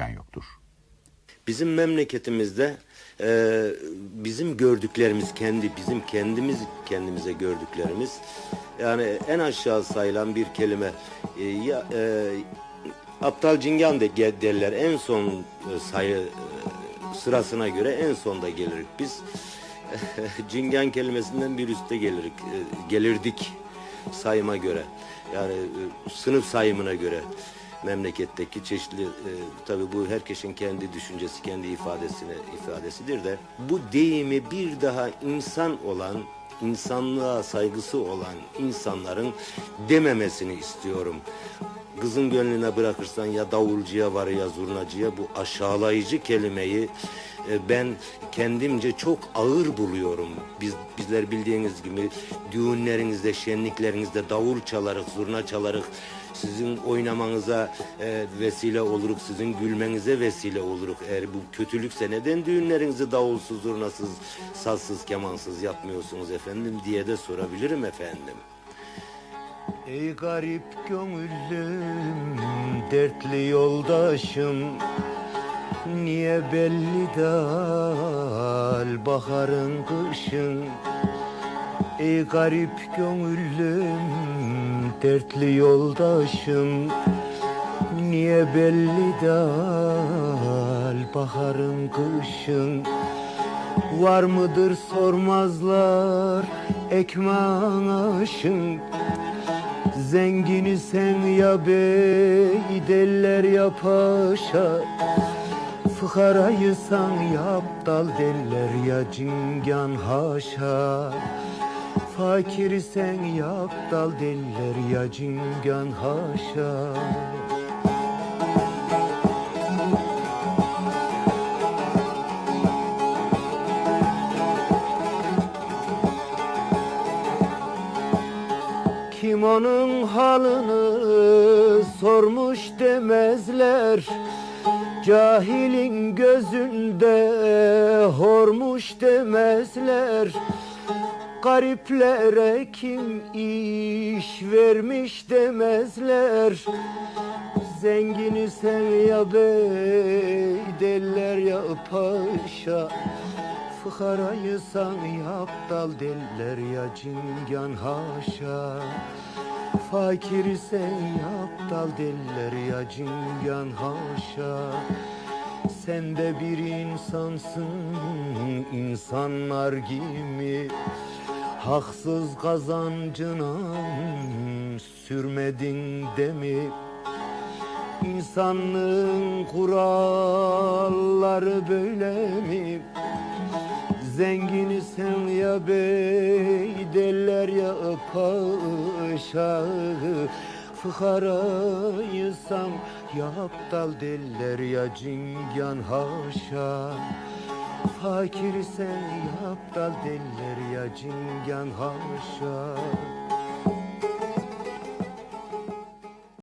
imkan yoktur. Bizim memleketimizde e, bizim gördüklerimiz kendi bizim kendimiz kendimize gördüklerimiz yani en aşağı sayılan bir kelime e, ya e, aptal cingan de derler. En son e, sayı e, sırasına göre en sonda gelirik biz. Cingan kelimesinden bir üstte gelirik e, gelirdik sayıma göre. Yani sınıf sayımına göre memleketteki çeşitli e, tabii bu herkesin kendi düşüncesi, kendi ifadesine ifadesidir de bu deyimi bir daha insan olan, insanlığa saygısı olan insanların dememesini istiyorum. Kızın gönlüne bırakırsan ya davulcuya var ya zurnacıya bu aşağılayıcı kelimeyi ben kendimce çok ağır buluyorum. Biz bizler bildiğiniz gibi düğünlerinizde, şenliklerinizde davul çalarak, zurna çalarak sizin oynamanıza e, vesile oluruk, sizin gülmenize vesile oluruk. Eğer bu kötülükse neden düğünlerinizi davulsuz, zurnasız, sazsız, kemansız yapmıyorsunuz efendim diye de sorabilirim efendim. Ey garip gönüllüm, dertli yoldaşım Niye belli dal baharın kışın? Ey garip gönüllüm, dertli yoldaşım. Niye belli dal baharın kışın? Var mıdır sormazlar ekmeğin aşın? Zengini sen ya bey derler ya paşa Fıkarayı sen ya aptal derler ya cingan haşa. Fakiri sen ya aptal derler ya cingan haşa. Kim onun halını sormuş demezler Cahilin gözünde hormuş demezler. Gariplere kim iş vermiş demezler. Zengini sen ya bey derler ya paşa. Fıkarayı san ya aptal derler ya cingan haşa. Fakiri sen ya aptal derler ya cingan haşa. Sen de bir insansın insanlar gibi. Haksız kazancına sürmedin demi? İnsanlığın kuralları böyle mi? Zengini sen ya bey derler ya paşa Fıkarayı sen ya aptal derler ya cingan haşa. Fakir sen ya aptal derler ya cingan haşa